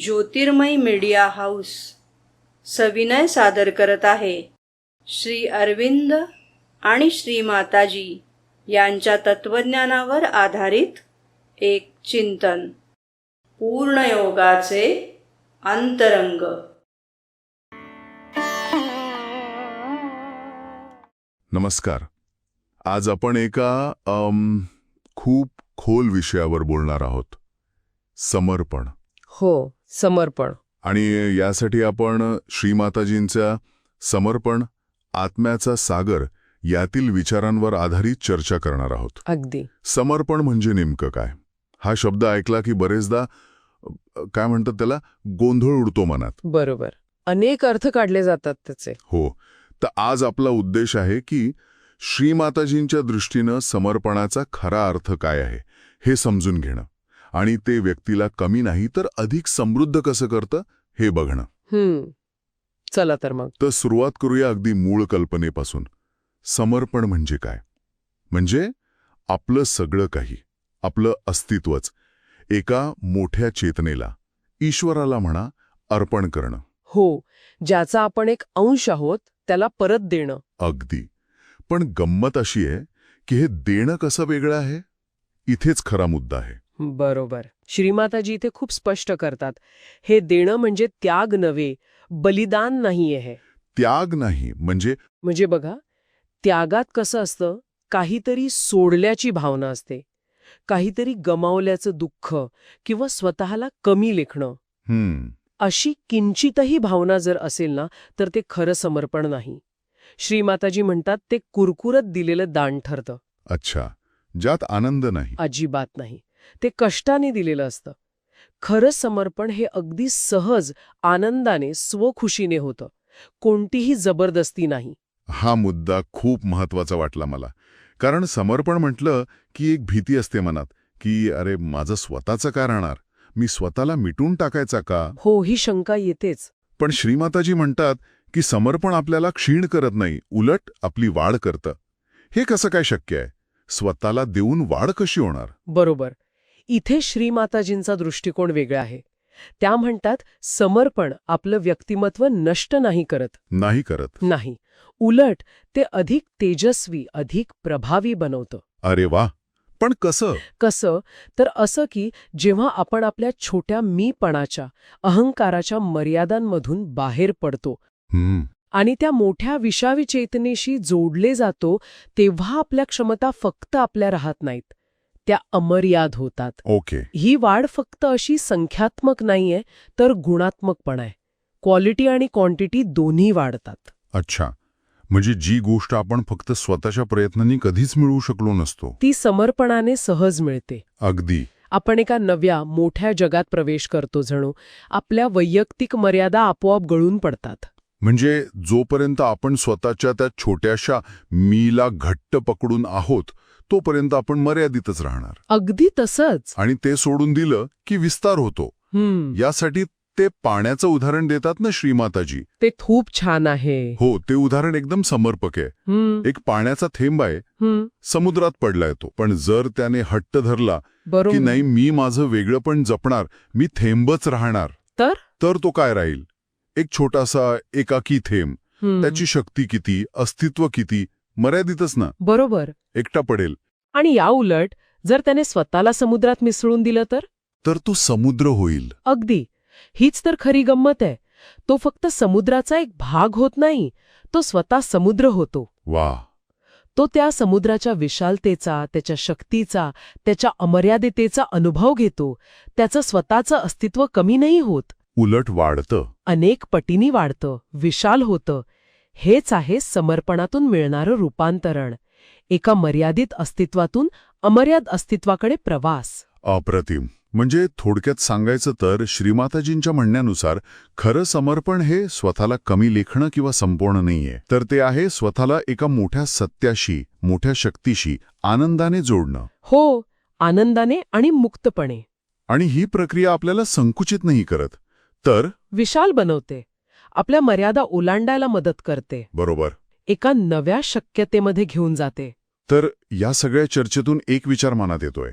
ज्योतिर्मय media house सविनय सादर करत आहे. श्री अरविंद आणि श्री माताजी यांच्या तत्वज्ञानावर आधारित एक चिंतन. पूर्णयोगाचे अंतरंग. नमस्कार. आज आपण एका खूप खोल विषयावर बोलणार आहोत. समर्पण. हो समर्पण. आणि यासाठी आपण श्रीमाताजींच्या समर्पण आत्म्याचा सागर यातील विचारांवर आधारित चर्चा करणार आहोत. अगदी. समर्पण म्हणजे नेमकं काय? हा शब्द ऐकला की बरेचदा काय म्हणतात त्याला गोंधळ उडतो मनात. बरोबर. अनेक अर्थ काढले जातात त्याचे. हो. तर आज आपला उद्देश आहे की श्रीमाताजींच्या दृष्टीनं समर्पणाचा खरा अर्थ काय आहे हे समजून घेणं. आणि ते व्यक्तीला कमी नाही तर अधिक समृद्ध कसं करतं हे बघणं. हम्म. चला तर मग. तर सुरुवात करूया अगदी मूळ कल्पनेपासून. समर्पण म्हणजे काय? म्हणजे आपलं सगळं काही आपलं अस्तित्वच एका मोठ्या चेतनेला ईश्वराला म्हणा अर्पण करणं. हो ज्याचा आपण एक अंश आहोत त्याला परत देणं. अगदी. पण गंमत अशी आहे की हे देणं कसं वेगळं आहे? इथेच खरा मुद्दा आहे. बरोबर. श्रीमाताजी इथे खूप स्पष्ट करतात. हे देणं म्हणजे त्याग नव्हे बलिदान नाहीये हे. त्याग नाही म्हणजे? म्हणजे बघा त्यागात कसं असतं काहीतरी सोडल्याची भावना असते. काहीतरी गमावल्याचं दुःख किंवा स्वतःला कमी लेखणं. हम्म. अशी किंचितही भावना जर असेल ना तर ते खरं समर्पण नाही. श्रीमाताजी म्हणतात ते कुरकुरत दिलेलं दान ठरतं. अच्छा. ज्यात आनंद नाही. अजिबात नाही. ते कष्टाने दिलेलं असतं. खरं समर्पण हे अगदी सहज आनंदाने स्वखुशीने होतं. कोणतीही जबरदस्ती नाही. हा मुद्दा खूप महत्त्वाचा वाटला मला. कारण समर्पण म्हटलं की एक भीती असते मनात की अरे माझं स्वतःचं काय राहणार? मी स्वतःला मिटून टाकायचा का? हो ही शंका येतेच. पण श्रीमाताजी म्हणतात की समर्पण आपल्याला क्षीण करत नाही उलट आपली वाढ करतं. हे कसं काय शक्य आहे? स्वतःला देऊन वाढ कशी होणार? बरोबर. इथे श्रीमाताजींचा दृष्टिकोन वेगळा आहे. त्या म्हणतात समर्पण आपलं व्यक्तिमत्व नष्ट नाही करत. नाही करत. नाही. उलट ते अधिक तेजस्वी अधिक प्रभावी बनवतं. अरे वा. पण कसं? कसं? तर असं की जेव्हा आपण आपल्या छोट्या मीपणाच्या अहंकाराच्या मर्यादांमधून बाहेर पडतो हम्म. आणि त्या मोठ्या विषावी चेतनेशी जोडले जातो तेव्हा आपल्या क्षमता फक्त आपल्या राहत नाहीत. त्या अमर्याद होतात. ओके. ही वाढ फक्त अशी संख्यात्मक नाहीये तर गुणात्मक पण आहे. क्वालिटी आणि क्वांटिटी दोन्ही वाढतात. अच्छा. म्हणजे जी गोष्ट आपण फक्त स्वतःच्या प्रयत्नांनी कधीच मिळवू शकलो नसतो. ती समर्पणाने सहज मिळते. अगदी. आपण एका नव्या मोठ्या जगात प्रवेश करतो जणू. आपल्या वैयक्तिक मर्यादा आपोआप गळून पडतात. म्हणजे जोपर्यंत आपण स्वतःच्या त्या छोट्याशा मीला घट्ट पकडून आहोत तोपर्यंत आपण मर्यादितच राहणार. अगदी तसंच. आणि ते सोडून दिलं की विस्तार होतो. यासाठी ते पाण्याचं उदाहरण देतात ना श्रीमाताजी. ते खूप छान आहे. हो ते उदाहरण एकदम समर्पक आहे. एक पाण्याचा थेंब आहे. समुद्रात पडलाय तो पण जर त्याने हट्ट धरला की नाही मी माझं वेगळं पण जपणार मी थेंबच राहणार तर? तर तो काय राहील? एक छोटासा एकाकी थेंब. त्याची शक्ती किती? अस्तित्व किती? मर्यादितच ना. बरोबर. एकटा पडेल. आणि या उलट जर त्याने स्वतःला समुद्रात मिसळून दिलं तर? तर तो समुद्र होईल. अगदी. हीच तर खरी गंमत आहे. तो फक्त समुद्राचा एक भाग होत नाही तो स्वतः समुद्र होतो. वा. तो त्या समुद्राच्या विशालतेचा त्याच्या शक्तीचा त्याच्या अमर्यादितेचा अनुभव घेतो. त्याचं स्वतःचं अस्तित्व कमी नाही होत. उलट वाढतं. अनेक पटीनी वाढतं विशाल होतं. हेच आहे समर्पणातून मिळणारं रूपांतरण. एका मर्यादित अस्तित्वातून अमर्याद अस्तित्वाकडे प्रवास. अप्रतिम. म्हणजे थोडक्यात सांगायचं तर श्रीमाताजींच्या म्हणण्यानुसार खरं समर्पण हे स्वतःला कमी लेखणं किंवा संपवणं नाहीये. तर ते आहे स्वतःला एका मोठ्या सत्याशी मोठ्या शक्तीशी आनंदाने जोडणं. हो आनंदाने आणि मुक्तपणे. आणि ही प्रक्रिया आपल्याला संकुचित नाही करत. तर? विशाल बनवते. आपल्या मर्यादा ओलांडायला मदत करते. बरोबर. एका नव्या शक्यतेमध्ये घेऊन जाते. तर या सगळ्या चर्चेतून एक विचार मनात येतोय.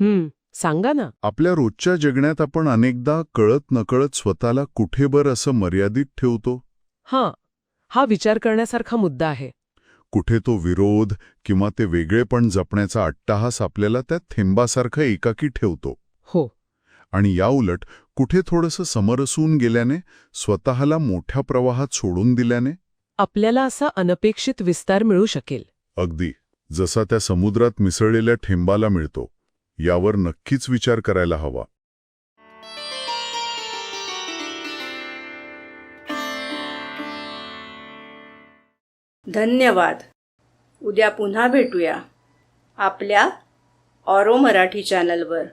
हम्म सांगा ना. आपल्या रोजच्या जगण्यात आपण अनेकदा कळत नकळत स्वतःला कुठे बर असं मर्यादित ठेवतो? हां हा विचार करण्यासारखा मुद्दा आहे. कुठे तो विरोध किंवा ते वेगळेपण जपण्याचा अट्टाहास आपल्याला त्या थेंबासारखं एकाकी ठेवतो? हो. आणि याउलट कुठे थोडंसं समरसून गेल्याने स्वतःला मोठ्या प्रवाहात सोडून दिल्याने? आपल्याला असा अनपेक्षित विस्तार मिळू शकेल. अगदी. जसा त्या समुद्रात मिसळलेल्या ठेंबाला मिळतो. यावर नक्कीच विचार करायला हवा. धन्यवाद. उद्या पुन्हा भेटूया. आपल्या ऑरो मराठी चॅनलवर.